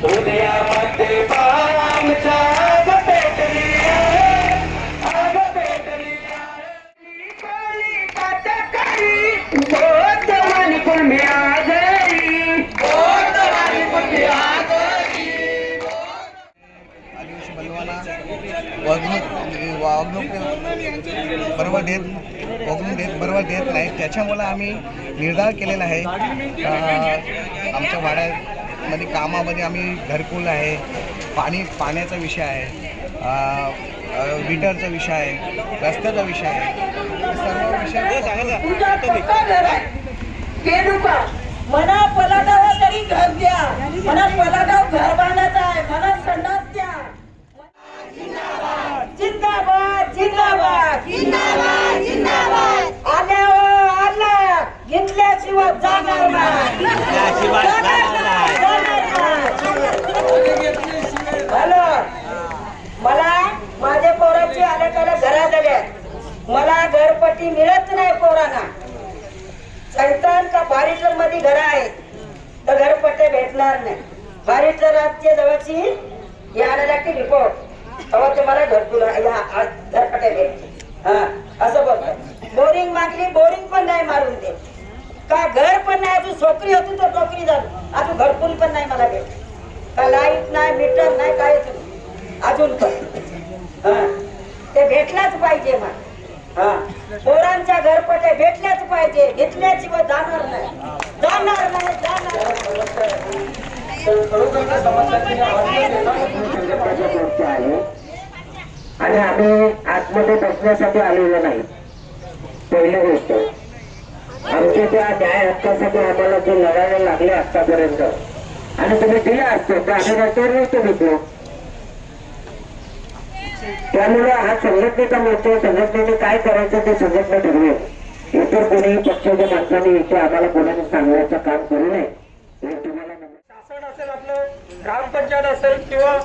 पेटली आग पेटली बलवाला वागणूक म्हणजे वागणूक बरोबर देत वागणूक देत बरोबर देत नाही. त्याच्यामुळं आम्ही निर्धार केलेला आहे आमच्या वाड्यात वाड्यामध्ये कामामध्ये आम्ही घरकुल आहे. पाणी पाण्याचा विषय आहे. मीटरचा विषय आहे. रस्त्याचा विषय आहे. हे सर्व विषय पलाटावर तरी घर द्या. मना पलाटाव घर बांधायचं आहे. मना संडास द्या. जिंदाबाद जिंदाबाद. जिंदाबाद जिंदाबाद. आल्या घेतल्याशिवाय जाणार नाही. जाणार नाही, जाणार नाही. हॅलो मला माझ्या पोराची आल्या त्याला घरात आल्या मला घरपट्टी मिळत नाही पोरांना. संतान का भारीकरमध्ये घर आहेत तर घरपट्टे भेटणार नाही. भारीकर राज्य जवळची यायला लागते रिपोर्ट तेव्हा तुम्हाला घरकुल या आ- घरपट्टे भेटते हा असं बोलतो बोरिंग मागली बोरिंग पण नाही मारून दे का घर पण नाही अजून छोकरी होती तर नोकरी झाली. अजून घरकुल पण नाही मला भेट का लाइट नाही मीटर नाही काय अजून पण. ते भेटलाच पाहिजे मग पोरांच्या घरपटे भेटल्याच पाहिजे. घेतल्याची व जाणार नाही. जाणार नाही जाणार आणि आम्ही आतमध्ये बसण्यासाठी आलेलो नाही. पहिली गोष्ट आमच्या त्या न्याय हक्कासाठी आम्हाला जे लढायला लागले आतापर्यंत आणि तुम्ही दिले असते तर आम्ही रस्त्यावर नसतो घेतलो त्यामुळे हा संघटनेचा मोर्चा संघटनेने काय करायचं ते संघटना ठरवेल. इतर कोणीही पक्षाच्या माणसाने इथे आम्हाला कोणाने सांगण्याचं काम करू नये. शासन असेल आपलं ग्रामपंचायत असेल किंवा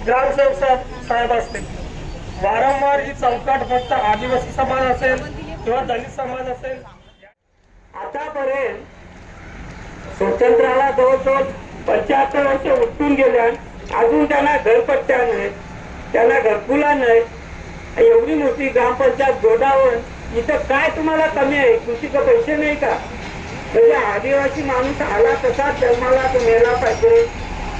ग्रामसेवक साहेब असतील. वारंवार ही चौकाट फक्त आदिवासी समाज असेल किंवा दलित समाज असेल. आतापर्यंत स्वतंत्राला जवळजवळ पंच्याहत्तर वर्ष उठून गेल्या अजून त्यांना घरपट्ट्या नाही त्यांना घरकुला नाही. एवढी मोठी ग्रामपंचायत गोडावून इथं काय तुम्हाला कमी आहे? कृषीचं पैसे नाही का? म्हणजे आदिवासी माणूस आला तसाच जन्माला तो मेला पाहिजे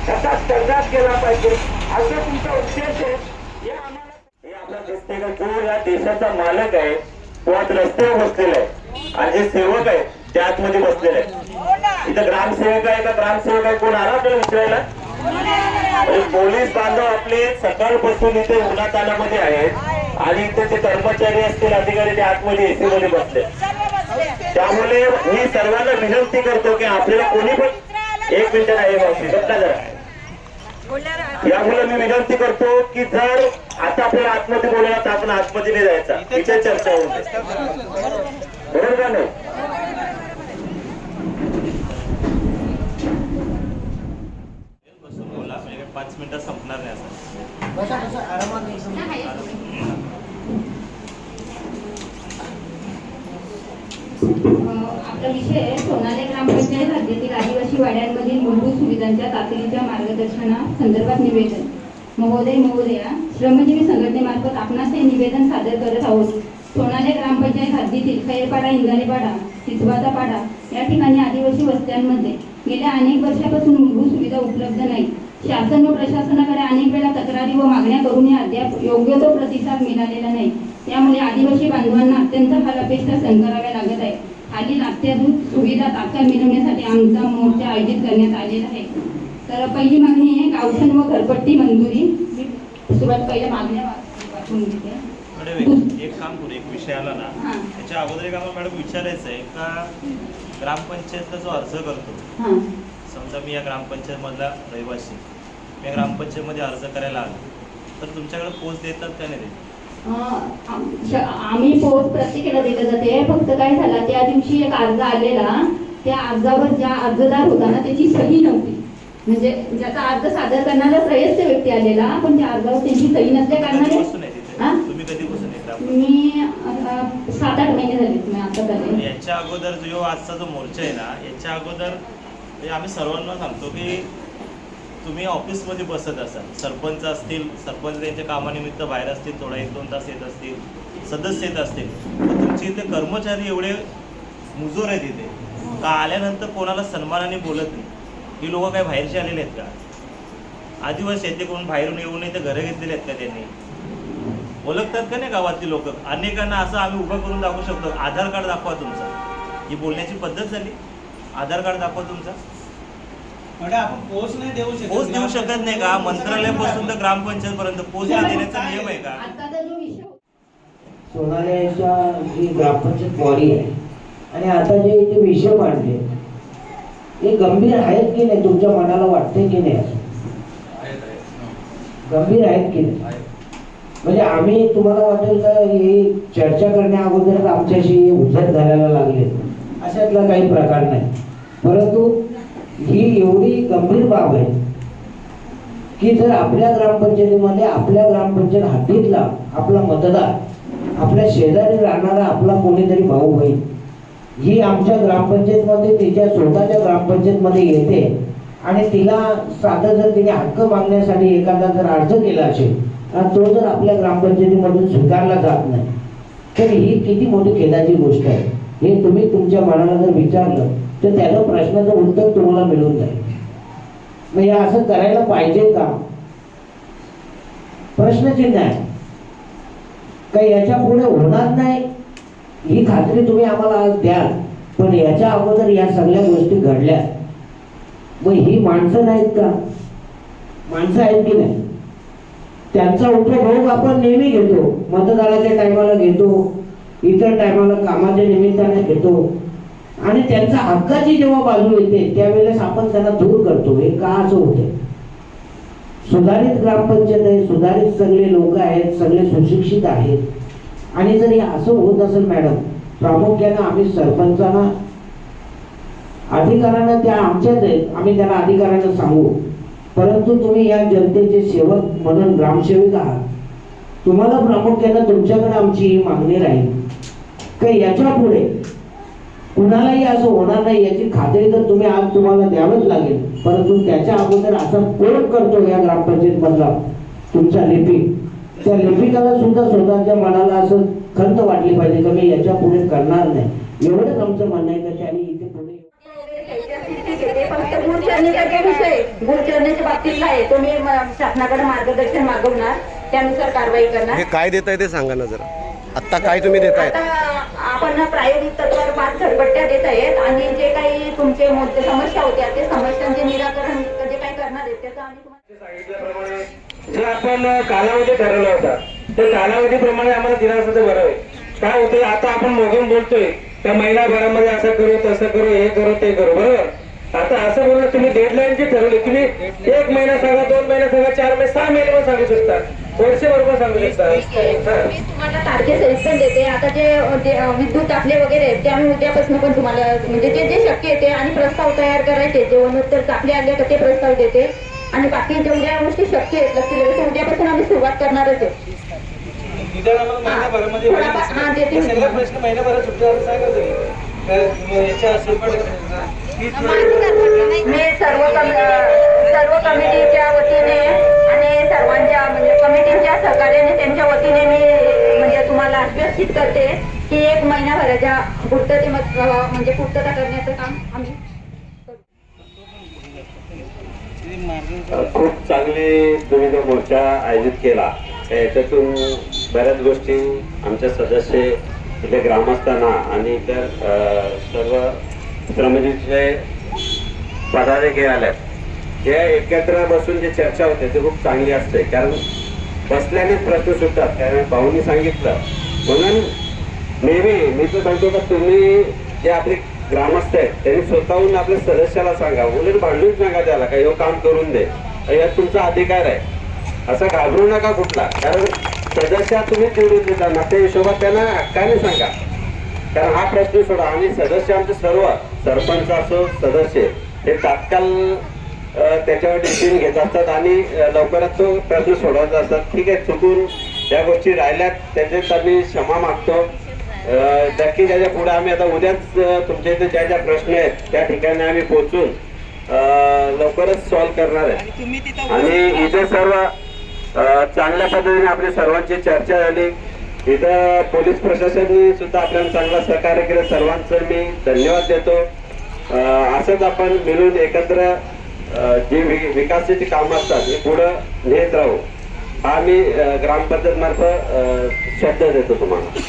तसाच कर्जात गेला पाहिजे. असं तुमचा उद्देश आहे? हे आम्हाला हे आपला दिसते का जो या देशाचा मालक आहे. तो आज रस्त्यावर बसलेला आहे. आणि जे सेवक आहे ते आतमध्ये बसलेले आहे. इथं ग्रामसेवक आहे का? ग्रामसेवक आहे? कोण आला आपल्याला विचारायला? पोलीस बांधव आपले सकाळपासून इथे उन्हात तालामध्ये आहेत. आणि इथे जे कर्मचारी असतील अधिकारी ते आतमध्ये एसी मध्ये बसले. त्यामुळे मी सर्वांना विनंती करतो की आपल्याला कोणी पण एक मिनिट नाही बाबती गप्पा जरा. यामुळे मी विनंती करतो की जर आता आपल्याला आतमध्ये बोलायला तर आपण आतमध्ये नाही जायचा. इथे चर्चा होऊ बरोबर का नाही बसून बोला म्हणजे काही पाच मिनिटात संपणार नाही असं. आपला विषय सोनाले ग्रामपंचायत हद्दीतील आदिवासी वाड्यांमधील मूलभूत सुविधांच्या तातडीच्या मार्गदर्शना संदर्भात निवेदन. महोदय महोदया श्रमजीवी संघटनेमार्फत आपणास हे निवेदन सादर करत आहोत. सोनाले ग्रामपंचायत हद्दीतील खैरपाडा इंदालेपाडा सिसवाचा पाडा या ठिकाणी आदिवासी वस्त्यांमध्ये गेल्या अनेक वर्षापासून मूलभूत सुविधा उपलब्ध नाही शासन व प्रशासनाकडे अनेक वेळा तक्रारी व मागण्या करूनही अद्याप योग्य तो प्रतिसाद मिळालेला नाही. त्यामुळे आदिवासी बांधवांना अत्यंत हालापेष्टा सहन कराव्या लागत आहे. खालील अत्याधुनिक सुविधा तात्काळ मिळवण्यासाठी आमचा मोर्चा आयोजित करण्यात आलेला आहे. तर पहिली मागणी आहे गावठण व घरपट्टी मंजुरी. सुरुवात पहिल्या मागण्या वाचून घेते. मॅडम एक- काम करू एक विषय आला ना. त्याच्या अगोदर एक आम्हाला मॅडम विचारायचं आहे का ग्रामपंचायतला जो अर्ज करतो समजा मी या ग्रामपंचायत मधला रहिवासी मी ग्रामपंचायतमध्ये अर्ज करायला आलो. तर तुमच्याकडे पोच देतात का नाही देत? आम्ही पोस्ट प्रत्येकाला दिलं जाते फक्त काय झालं त्या दिवशी एक अर्ज आलेला. त्या अर्जावर ज्या अर्जदार होता ना त्याची सही नव्हती. म्हणजे ज्याचा अर्ज सादर करणारा प्रयस्थ व्यक्ती आलेला पण त्या अर्जावर त्यांची सही नसल्या कारणाने हां? तुम्ही तुम्ही कधीपासून येता मी आता सात आठ महिने झाले मी आता झाले. याच्या अगोदर जो आजचा जो मोर्चा आहे ना याच्या अगोदर म्हणजे आम्ही सर्वांना सांगतो की तुम्ही ऑफिसमध्ये बसत असाल सरपंच असतील सरपंच त्यांच्या कामानिमित्त बाहेर असतील थोडा एक दोन तास येत असतील सदस्य येत असतील तर तुमचे इथे कर्मचारी एवढे मुजोर आहेत इथे का आल्यानंतर कोणाला सन्मानाने बोलत नाही? ही लोक काय बाहेरचे आलेले आहेत का? आदिवासी आहेत ते कोण बाहेरून येऊन इथे घरं घेतलेले आहेत का त्यांनी? ओळखतात का नाही गावातली लोक? अनेकांना असं आम्ही उभं करून दाखवू शकतो. आधार कार्ड दाखवा तुमचा. ही बोलण्याची पद्धत झाली. आधार कार्ड दाखवा तुमचा. पोच नाही देऊ शकत. पोच देऊ शकत नाही का? मंत्रालयापासून तर ग्रामपंचायत पर्यंत पोच देण्याचा नियम आहे का? आताचा जो विषय सोनाल्याच्या जी ग्रामपंचायत बॉडी आहे आणि आता जे ते विषय मांडले हे गंभीर आहेत की नाही? तुमच्या मनाला वाटते की नाही असं? गंभीर आहेत की नाही? म्हणजे आम्ही तुम्हाला वाटेल का हे चर्चा करण्या अगोदरच आमच्याशी उद्धट घालायला लागले? अशातला काही प्रकार नाही. परंतु ही एवढी गंभीर बाब आहे की जर आपल्या ग्रामपंचायतीमध्ये आपल्या ग्रामपंचायत हद्दीतला आपला मतदार आपल्या शेजारी राहणारा आपला कोणीतरी भाऊ होईल ही आमच्या ग्रामपंचायतमध्ये तिच्या स्वतःच्या ग्रामपंचायतमध्ये येते आणि तिला साधं जर तिने हक्क मागण्यासाठी एखादा जर अर्ज केला असेल आणि तो जर आपल्या ग्रामपंचायतीमधून स्वीकारला जात नाही. तर ही किती मोठी खेदाची गोष्ट आहे. हे तुम्ही तुमच्या मनाला जर विचारलं तर त्याचं प्रश्नाचं उत्तर तुम्हाला मिळून जाईल. मग हे असं करायला पाहिजे का? प्रश्नचिन्ह आहे. का याच्यापुढे होणार नाही? ही खात्री तुम्ही आम्हाला आज द्याल. पण याच्या अगोदर या सगळ्या गोष्टी घडल्या. मग ही माणसं नाहीत का? माणसं आहेत की नाही? त्यांचा उपभोग आपण नेहमी घेतो. मतदानाच्या टायमाला घेतो. इतर टायमाला कामाच्या निमित्ताने घेतो. आणि त्यांचा हक्काची जेव्हा बाजू येते त्यावेळेस आपण त्यांना दूर करतो. हे का असं होते सुधारित ग्रामपंचायत आहे सुधारित सगळे लोक आहेत सगळे सुशिक्षित आहेत. आणि जर हे असं होत असेल मॅडम प्रामुख्यानं आम्ही सरपंचांना अधिकारानं त्या आमच्याच आहेत आम्ही त्यांना अधिकारानं सांगू. परंतु तुम्ही या जनतेचे सेवक म्हणून ग्रामसेवक आहात. तुम्हाला प्रामुख्यानं तुमच्याकडे आमची ही मागणी राहील. की याच्यापुढे कुणालाही असं होणार नाही याची खात्री तर तुम्ही आज तुम्हाला द्यावंच लागेल. परंतु त्याच्या अगोदर असा प्रयोग करतो या ग्रामपंचायत मधला तुमचा लिपिक त्या लिपिकाला सुद्धा स्वतःच्या मनाला असं खंत वाटली पाहिजे की मी याच्यापुढे करणार नाही. एवढंच आमचं म्हणणं आहे की त्यांनी इथे पुढे ते फक्त गुढचरणीचा जो विषय गुढचरणीच्या बाबतीतला आहे. तो मी म- शासनाकडे मार्गदर्शन मागवणार त्यानुसार कारवाई करणार. हे काय देत आहे ते सांगा ना जरा. आत्ता काय तुम्ही देताय आता आपण प्रायोगिक तत्वावर पाच झटपट्ट्या देत आहेत आणि जे काही तुमचे मुद्दे समस्या होत्या ते समस्यांचे निराकरण जे काही करणार आहेत त्याचं आम्ही तुम्हाला सांगितल्याप्रमाणे जे आपण कालावधी ठरवला होता त्या कालावधीप्रमाणे आम्हाला दिला असं तर बरं आहे काय होतंय आता आपण मोगून बोलतोय त्या महिनाभरामध्ये असं करू तसं करू हे करू ते करू बरोबर? आता असं बोललं तुम्ही डेडलाईन जी ठरवली तुम्ही एक महिना सांगा दोन महिना सांगा चार महिने सहा महिने पण सांगू शकता. वर्षे बरोबर सांगू शकता. हा. मी तुम्हाला तारखेसहित पण देते. आता जे जे, विद्युत दाखले वगैरे आहेत ते आम्ही उद्यापासून पण तुम्हाला म्हणजे जे जे शक्य आहे ते आणि प्रस्ताव तयार करायचे जेवणोत्तर दाखले आले का ते प्रस्ताव देते. आणि बाकी जेवढ्या गोष्टी शक्य आहेत लक्ष ते उद्यापासून आम्ही सुरुवात करणारच आहे. निदान आम्हाला महिन्याभरामध्ये होईल. थोडाफार- हा, देते. मी सगळे तुम्हाला. प्रश्न सांगा तुम्ही? तर याच्या मी सर्व कम- सर्व कमिटीच्या वतीने आणि सर्वांच्या म्हणजे कमिटीच्या सहकार्याने त्यांच्या वतीने मी म्हणजे तुम्हाला आश्वासित करते की एक महिनाभराच्या पूर्तते म्हणजे पूर्तता करण्याचं काम आम्ही खूप चांगली तुम्ही तो मोर्चा आयोजित केला याच्यातून बऱ्याच गोष्टी आमच्या सदस्य इथे ग्रामस्थांना आणि इतर सर्व श्रमजीवीचे पदाधिकारी आल्यात. हे एकत्र बसून जी चर्चा होते ते खूप चांगली असते. कारण बसल्यानेच प्रश्न सुटतात. कारण भाऊनी सांगितलं. म्हणून नेहमी मी तर सांगतो का तुम्ही जे आपले ग्रामस्थ आहेत त्यांनी स्वतःहून आपल्या सदस्याला सांगा. उलट भांडून सांगा त्याला का हे काम करून दे. यात तुमचा अधिकार आहे. असं घाबरू नका कुठला. कारण सदस्या तुम्ही निवडून देता. ना त्या हिशोबात त्यांना हक्काने सांगा. कारण हा प्रश्न सोडा. आणि सदस्य आमचे सर्व सरपंच असो सदस्य हे तात्काळ त्याच्यावर डिसिजन घेत असतात आणि लवकरात तो प्रश्न सोडवत असतात. ठीक आहे चुकून ज्या गोष्टी राहिल्यात. त्याच्यात आम्ही क्षमा मागतो. नक्की त्याच्या पुढे आम्ही आता उद्याच तुमच्या इथे ज्या ज्या प्रश्न आहेत त्या ठिकाणी आम्ही पोहोचून लवकरच सॉल्व्ह करणार आहे. आणि इथे सर्व चांगल्या पद्धतीने आपली सर्वांची चर्चा झाली. इथं पोलीस प्रशासनाने सुद्धा आपल्याला चांगला सहकार्य केलं. सर्वांचं मी धन्यवाद देतो. असंच आपण मिळून एकत्र जी वि- विकासाची कामं असतात हे पुढं नेत राहू. हा मी ग्रामपंचायत मार्फत शब्द देतो तुम्हाला.